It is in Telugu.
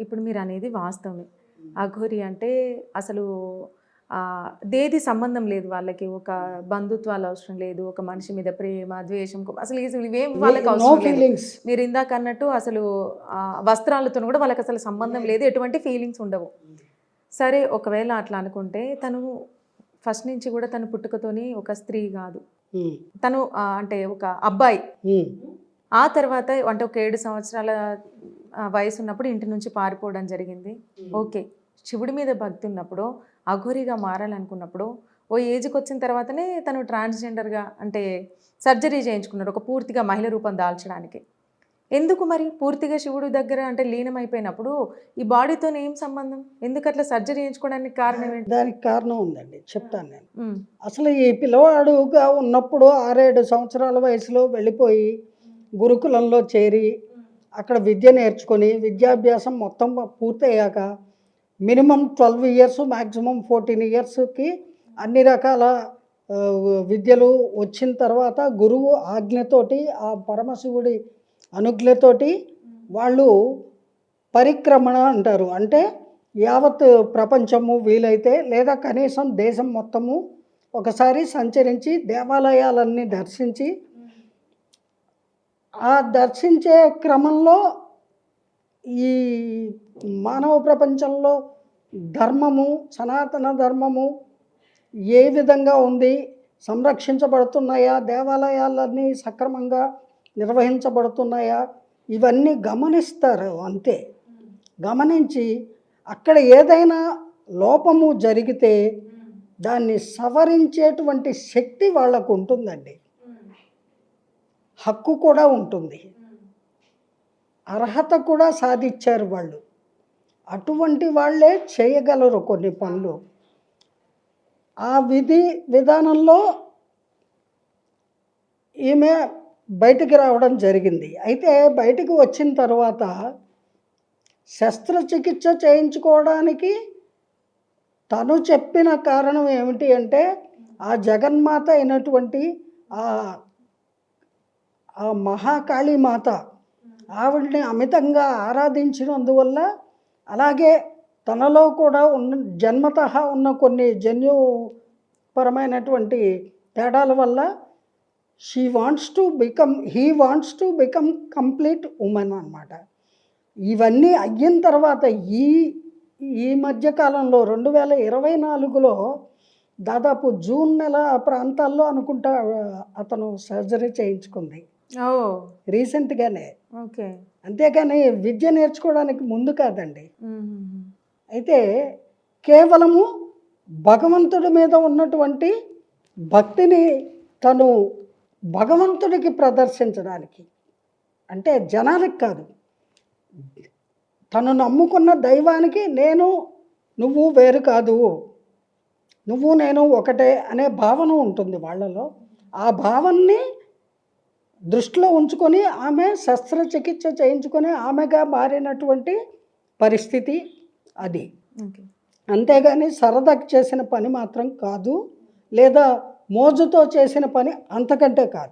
ఇప్పుడు మీరు అనేది వాస్తవమే. అఘోరి అంటే అసలు దేది సంబంధం లేదు వాళ్ళకి. ఒక బంధుత్వాలు అవసరం లేదు ఒక మనిషి మీద ప్రేమ ద్వేషం అసలు ఇవేం వాళ్ళకి అవసరం లేదు. మీరు ఇందాక అన్నట్టు అసలు వస్త్రాలతో కూడా వాళ్ళకి అసలు సంబంధం లేదు. ఎటువంటి ఫీలింగ్స్ ఉండవు. సరే ఒకవేళ అట్లా అనుకుంటే తను ఫస్ట్ నుంచి కూడా తను పుట్టుకతోని ఒక స్త్రీ కాదు. తను ఆ, అంటే ఒక అబ్బాయి. ఆ తర్వాత అంటే ఒక ఏడు సంవత్సరాల వయసు ఉన్నప్పుడు ఇంటి నుంచి పారిపోవడం జరిగింది. ఓకే. శివుడి మీద భక్తి ఉన్నప్పుడు అఘోరిగా మారాలనుకున్నప్పుడు ఓ ఏజ్కి వచ్చిన తర్వాతనే తను ట్రాన్స్జెండర్గా అంటే సర్జరీ చేయించుకున్నాడు ఒక పూర్తిగా మహిళ రూపం దాల్చడానికి. ఎందుకు మరి? పూర్తిగా శివుడి దగ్గర అంటే లీనమైపోయినప్పుడు ఈ బాడీతో ఏం సంబంధం? ఎందుకు అట్లా సర్జరీ చేయించుకోవడానికి కారణం ఏంటి? దానికి కారణం ఉందండి చెప్తాను నేను. అసలు ఈ పిల్లవాడుగా ఉన్నప్పుడు ఆరేడు సంవత్సరాల వయసులో వెళ్ళిపోయి గురుకులంలో చేరి అక్కడ విద్య నేర్చుకొని విద్యాభ్యాసం మొత్తం పూర్తయ్యాక minimum twelve years maximum fourteen ఇయర్స్కి అన్ని రకాల విద్యలు వచ్చిన తర్వాత గురువు ఆజ్ఞతోటి ఆ పరమశివుడి అనుజ్ఞతోటి వాళ్ళు పరిక్రమణ అంటారు. అంటే యావత్ ప్రపంచము వీలైతే లేదా కనీసం దేశం మొత్తము ఒకసారి సంచరించి దేవాలయాలన్నీ దర్శించి ఆ దర్శించే క్రమంలో ఈ మానవ ప్రపంచంలో ధర్మము సనాతన ధర్మము ఏ విధంగా ఉంది సంరక్షించబడుతున్నాయా దేవాలయాలన్నీ సక్రమంగా నిర్వహించబడుతున్నాయా ఇవన్నీ గమనిస్తారు అంతే. గమనించి అక్కడ ఏదైనా లోపము జరిగితే దాన్ని సవరించేటువంటి శక్తి వాళ్ళకు ఉంటుందండి. హక్కు కూడా ఉంటుంది. అర్హత కూడా సాధించారు వాళ్ళు. అటువంటి వాళ్ళే చేయగలరు కొన్ని పనులు. ఆ విధి విధానంలో ఈమె బయటికి రావడం జరిగింది. అయితే బయటికి వచ్చిన తర్వాత శస్త్రచికిత్స చేయించుకోవడానికి తను చెప్పిన కారణం ఏమిటి అంటే ఆ జగన్మాత అయినటువంటి ఆ ఆ మహాకాళీ మాత ఆవిడని అమితంగా ఆరాధించినందువల్ల అలాగే తనలో కూడా ఉన్న జన్మత ఉన్న కొన్ని జన్యుపరమైనటువంటి తేడాల వల్ల she wants to become he wants to become complete women అన్నమాట. ఇవన్నీ అయిన తర్వాత ఈ ఈ మధ్యకాలంలో రెండు వేల ఇరవై నాలుగులో దాదాపు జూన్ నెల ప్రాంతాల్లో అనుకుంటా అతను సర్జరీ చేయించుకుంది. రీసెంట్గానే. ఓకే. అంతేకాని విద్య నేర్చుకోవడానికి ముందు కాదండి. అయితే కేవలము భగవంతుడి మీద ఉన్నటువంటి భక్తిని తను భగవంతుడికి ప్రదర్శించడానికి. అంటే జనానికి కాదు. తను నమ్ముకున్న దైవానికి నేను నువ్వు వేరు కాదు. నువ్వు నేను ఒకటే అనే భావన ఉంటుంది వాళ్ళలో. ఆ భావనని దృష్టిలో ఉంచుకొని ఆమె శస్త్రచికిత్స చేయించుకొని ఆమెగా మారినటువంటి పరిస్థితి అది. అంతేగాని సరదాకి చేసిన పని మాత్రం కాదు లేదా మోజుతో చేసిన పని అంతకంటే కాదు.